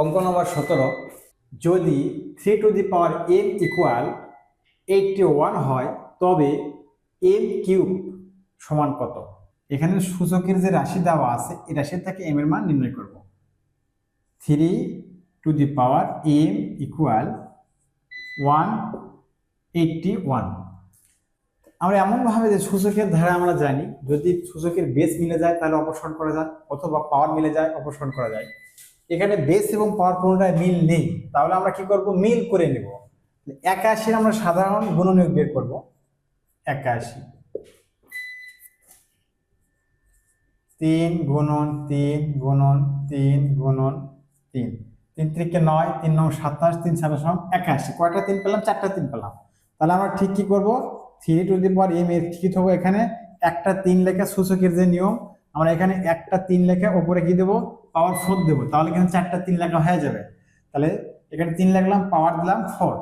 অঙ্ক নম্বর সতেরো, যদি three to the power M equal eighty one হয়, তবে এম কিউব সমান কত? এখানে সূচকের যে রাশি দেওয়া আছে, এই রাশি থেকে এম এর মান নির্ণয় করব। Three to the power M equal one eighty one আমরা এমনভাবে যে সূচকের ধারা আমরা জানি, যদি সূচকের বেস মিলে যায়, তাহলে অপসারণ করা যায়, অথবা পাওয়ার মিলে যায়, অপসারণ করা যায়। এখানে বেস এবং পাওয়ার কোনোটায় মিল নেই, তাহলে আমরা কি করব? মিল করে নেব। একাশির আমরা সাধারণ গুণনীয়ক বের করব। একাশি। তিন গুণন তিন গুণন তিন গুণন তিন। তিন ত্রিকে নয়, তিন নং সাতাশ, তিন সাতাশ নং একাশি। কয়টা তিন পেলাম? চারটা তিন পেলাম। তাহলে আমরা ঠিক কি করব? Three to the power M এর ঠিক হব এখানে? একটা তিন লেখা সূচকের যে নিয়ম আমরা এখানে একটা তিন লেখা ওপরে কি দেবো? পাওয়ার ফোর দেবো। তাহলে এখানে চারটা তিন লেখা হয়ে যাবে। তাহলে এখানে তিন লিখলাম পাওয়ার দিলাম ফোর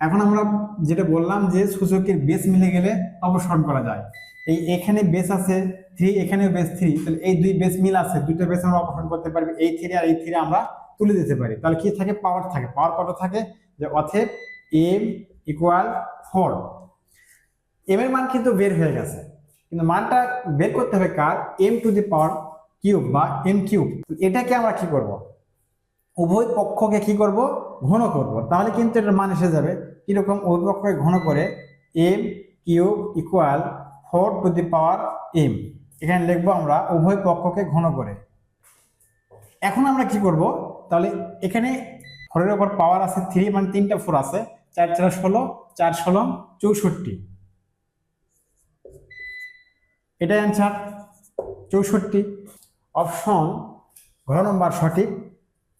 এখন আমরা যেটা বললাম যে সূচকের বেস মিলে গেলে অপসারণ করা যায়। এই এখানে বেস আছে থ্রি এখানে বেস থ্রি তাহলে এই দুই বেস মিল আছে। দুইটা বেস আমরা অপসারণ করতে পারবি। এই থ্রি আর এই থ্রি আমরা তুলে দিতে পারি। তাহলে কি থাকে? পাওয়ার থাকে। পাওয়ার কত থাকে? যে অথেব এম ইকুয়াল ফোর এম এর মান কিন্তু বের হয়ে গেছে। কিন্তু মানটা বের করতে হবে কার? M to the power cube বা এম কিউব এটাকে আমরা কি করব? উভয় পক্ষকে কি করব? ঘন করব। তাহলে কিন্তু এটার মান এসে যাবে। কীরকম? উভয় পক্ষকে ঘন করে M cube equal four to the power M এখানে লিখব আমরা উভয় পক্ষকে ঘন করে। এখন আমরা কি করব? তাহলে এখানে ফোরের ওপর পাওয়ার আছে থ্রি মানে তিনটা ফোর আছে। চার চার, ষোলো চার, ষোলো, চৌষট্টি। এটাই অ্যান্সার চৌষট্টি। অপশন ঘর নম্বর সঠিক।